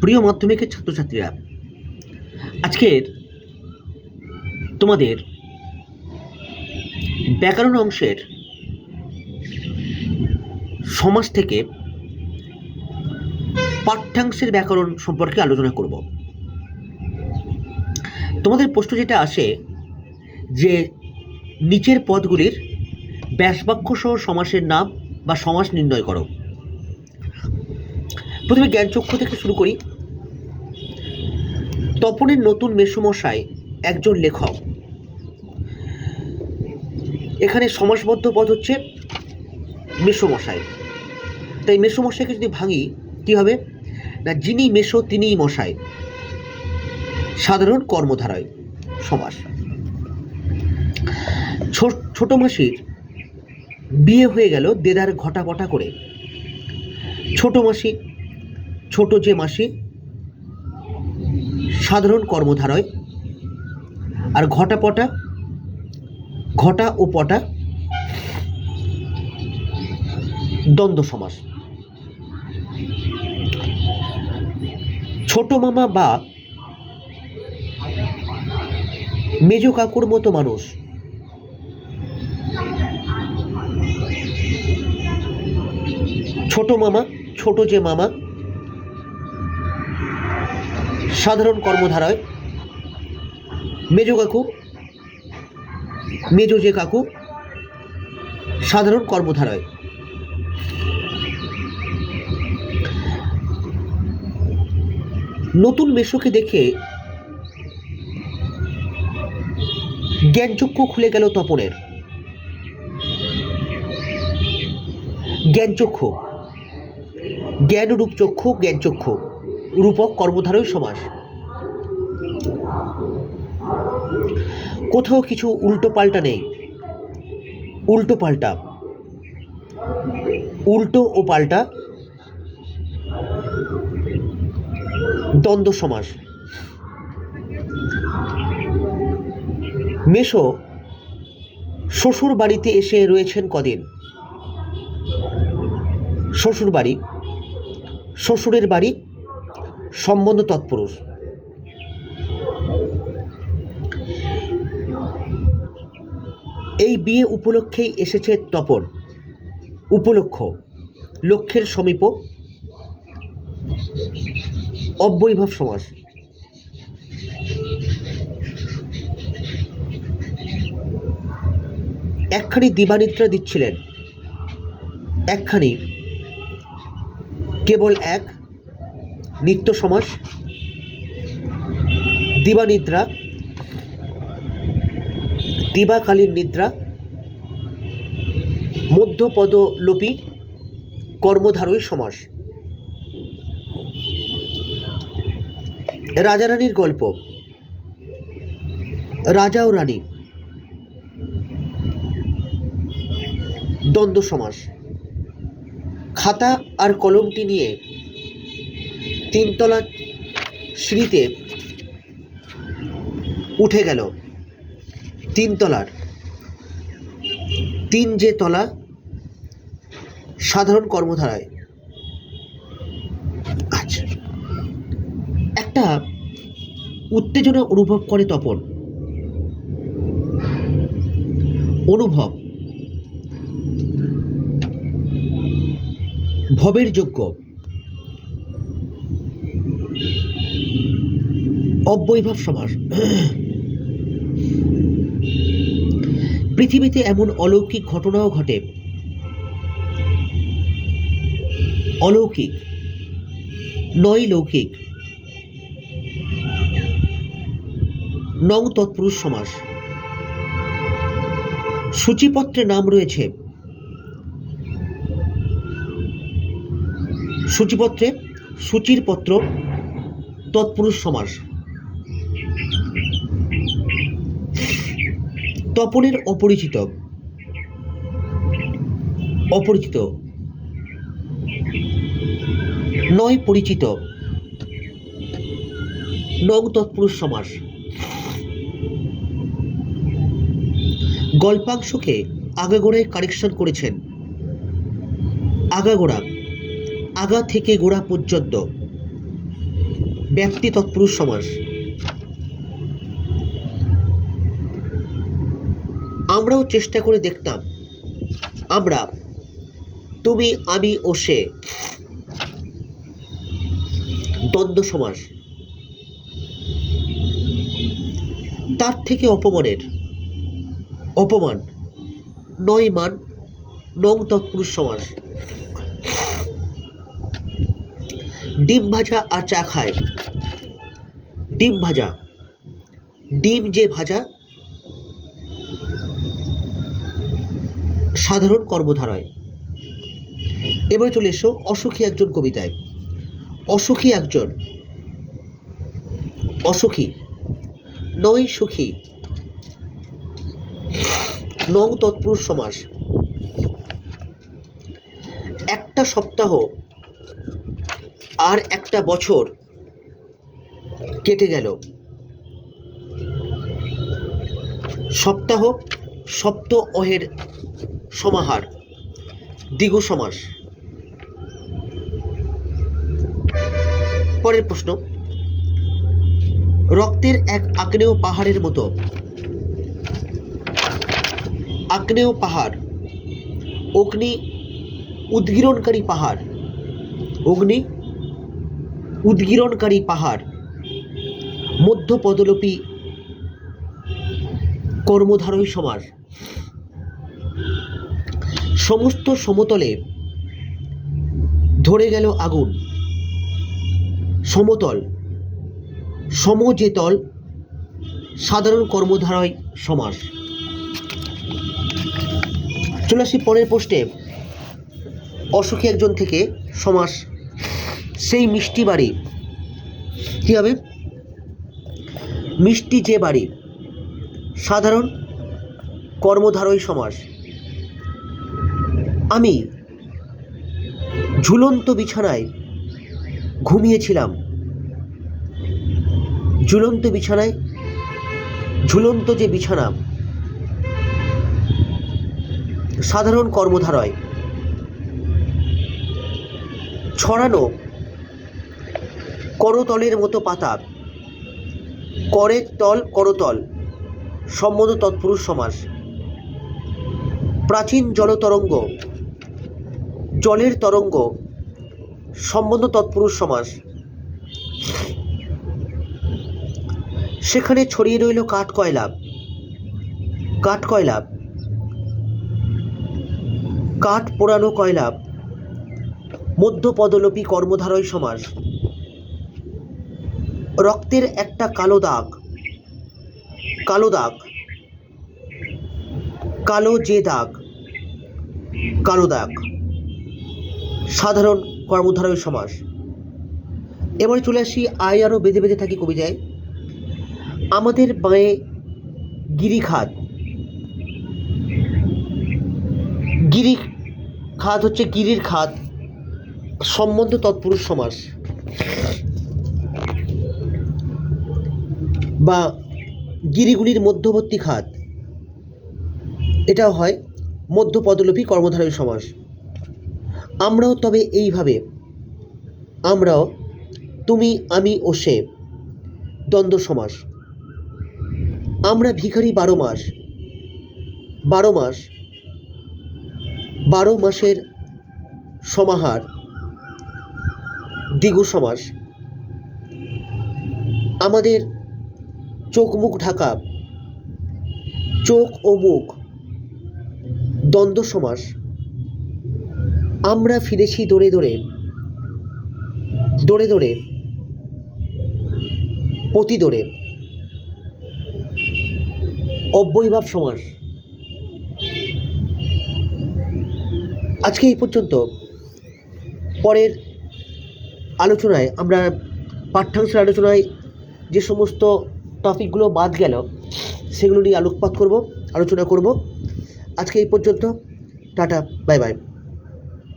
প্রিয় মাধ্যমিকের ছাত্রছাত্রীরা, আজকের তোমাদের ব্যাকরণ অংশের সমাজ থেকে পাঠ্যাংশের ব্যাকরণ সম্পর্কে আলোচনা করব। তোমাদের প্রশ্ন যেটা আসে যে নিচের পদগুলির ব্যাসবাক্য সহ সমাসের নাম বা সমাস নির্ণয় করো। প্রথমে জ্ঞানচক্ষু থেকে শুরু করি। তপনের নতুন মেসুমশাই একজন লেখক। এখানে সমাসবদ্ধ পদ হচ্ছে মেসোমশাই তাই মেসোমশাইকে যদি ভাঙি, কি হবে? না, যিনি মেসো, তিনিই মশাই সাধারণ কর্মধারায় সমাস। ছোট মাসির বিয়ে হয়ে গেল দেদার ঘটা পটা করে। ছোট মাসি ছোট যে মাসি সাধারণ কর্মধারয়, আর ঘটা পটা, ঘটা ও পটা দ্বন্দ্ব সমাস। ছোট মামা বা মেজ কাকুর মতো মানুষ ছোট মামা, ছোট যে মামা সাধারণ কর্মধারায়, মেজ কাকু, মেজ যে কাকু, সাধারণ কর্মধারায়। নতুন মেশোকে দেখে জ্ঞানচক্ষু খুলে গেল তপনের। জ্ঞানচক্ষু জ্ঞান রূপ চক্ষু, জ্ঞানচক্ষু। রূপক কর্মধারয় সমাস। কোথাও কিছু উল্টো পাল্টা নেই। উল্টো পাল্টা। উল্টো ও পাল্টা দ্বন্দ্ব সমাস। মেশো শ্বশুর বাড়িতে এসে রয়েছেন কদিন? শ্বশুর বাড়ি শ্বশুরের বাড়ি? সম্বন্ধ তৎপুরুষ। এই বিয়ে উপলক্ষেই এসেছে তপন। উপলক্ষ, লক্ষ্যের সমীপ অব্যয়ভাব সমাজ একখানি দিবানিদ্রা দিচ্ছিলেন। একখানি, কেবল এক নিত্য সমাস দিবানিদ্রা দিবাকালীন নিদ্রা, মধ্যপদলোপী কর্মধারয় সমাস রাজারানীর গল্প। রাজা ও রানী। দ্বন্দ্ব সমাস খাতা আর কলমটি নিয়ে তিনতলা সিঁড়িতে উঠে গেল তিনতলার। তিন যে তলা, সাধারণ কর্মধারায়। আচ্ছা একটা উত্তেজনা অনুভব করে তপন। অনুভব। ভবের যোগ্য। অব্যয়ভাব সমাস পৃথিবীতে এমন অলৌকিক ঘটনাও ঘটে। অলৌকিক, নয় লৌকিক। নং তৎপুরুষ সমাস সূচিপত্রে নাম রয়েছে। সূচিপত্রে সূচির পত্র তৎপুরুষ সমাস তপনের অপরিচিত। অপরিচিত। নয় পরিচিত। নং তৎপুরুষ সমাস। গল্পাংশকে আগাগোড়ায় কারেকশন করেছেন। আগাগোড়া। আগা থেকে গোড়া পর্যন্ত। ব্যক্তি তৎপুরুষ সমাস। আমরাও চেষ্টা করে দেখতাম। আমরা, তুমি, আমি ও সে। দ্বন্দ্ব সমাস তার থেকে অপমানের। অপমান। নয় মান, নং তৎপুরুষ সমাস ডিম ভাজা আর চা খায়। ডিম ভাজা। ডিম যে ভাজা সাধারণ কর্মধারায়। এবারে চলে এসো অসুখী একজন কবিতায়। অসুখী একজন। অসুখী। নয় সুখী। নং তৎপুরুষ সমাস। একটা সপ্তাহ আর একটা বছর কেটে গেল। সপ্তাহ, সপ্ত অহের সমাহার, দ্বিগু সমাস। পরের প্রশ্ন, রক্তের এক আগ্নেয় পাহাড়ের মতো। আগ্নেয় পাহাড়, অগ্নি উদ্গীরণকারী পাহাড়। অগ্নি উদ্গীরণকারী পাহাড়। মধ্য পদলোপী কর্মধারয় সমাস। সমস্ত সমতলে ধরে গেল আগুন। সমতল সম যে তল সাধারণ কর্মধারয় সমাস। চলে আসি পরের পোস্টে অসুখী একজন থেকে সমাস, সেই মিষ্টি বাড়ি। কী হবে? মিষ্টি যে বাড়ি, সাধারণ কর্মধারয় সমাস। আমি ঝুলন্ত বিছানায় ঘুমিয়েছিলাম। ঝুলন্ত বিছানায়, ঝুলন্ত যে বিছানা, সাধারণ কর্মধারয়, ছড়ানো করতলের মতো পাতা, করের তল, করতল সম্বন্ধ তৎপুরুষ সমাস, প্রাচীন জলতরঙ্গ জলের তরঙ্গ, সম্বন্ধ তৎপুরুষ সমাস। সেখানে ছড়িয়ে রইল কাঠ কয়লা কাঠ কয়লা কাঠ পোড়ানো কয়লা মধ্যপদলোপী কর্মধারয় সমাস। রক্তের একটা কালো দাগ কালো দাগ, কালো যে দাগ, কালো দাগ। সাধারণ কর্মধারয় সমাস এবারে চলে আসি আয় আরও বেঁধে বেঁধে থাকি কবিতায় আমাদের বাঁয়ে গিরিখাত। গিরি খাত হচ্ছে গিরির খাত সম্বন্ধ তৎপুরুষ সমাস বা গিরিগুলির মধ্যবর্তী খাত। এটাও হয় মধ্যপদলোপী কর্মধারয় সমাস আমরাও তবে এইভাবে। আমরাও, তুমি, আমি ও সে। দ্বন্দ্ব সমাস। আমরা ভিখারি বারো মাস। বারো মাস। বারো মাসের সমাহার। দ্বিগু সমাস। আমাদের চোখ মুখ ঢাকা। চোখ ও মুখ। দ্বন্দ্ব সমাস। আমরা ফিরেছি দৌড়ে দৌড়ে। দৌড়ে দৌড়ে। প্রতি দৌড়ে। অব্যয়ভাব সমাস। আজকে এই পর্যন্ত পরের আলোচনায় আমরা পাঠ্যাংশের আলোচনায় যে সমস্ত টপিকগুলো বাদ গেল, সেগুলো নিয়ে আলোকপাত করব, আলোচনা করব। আজকে এই পর্যন্ত, টাটা, বাই বাই।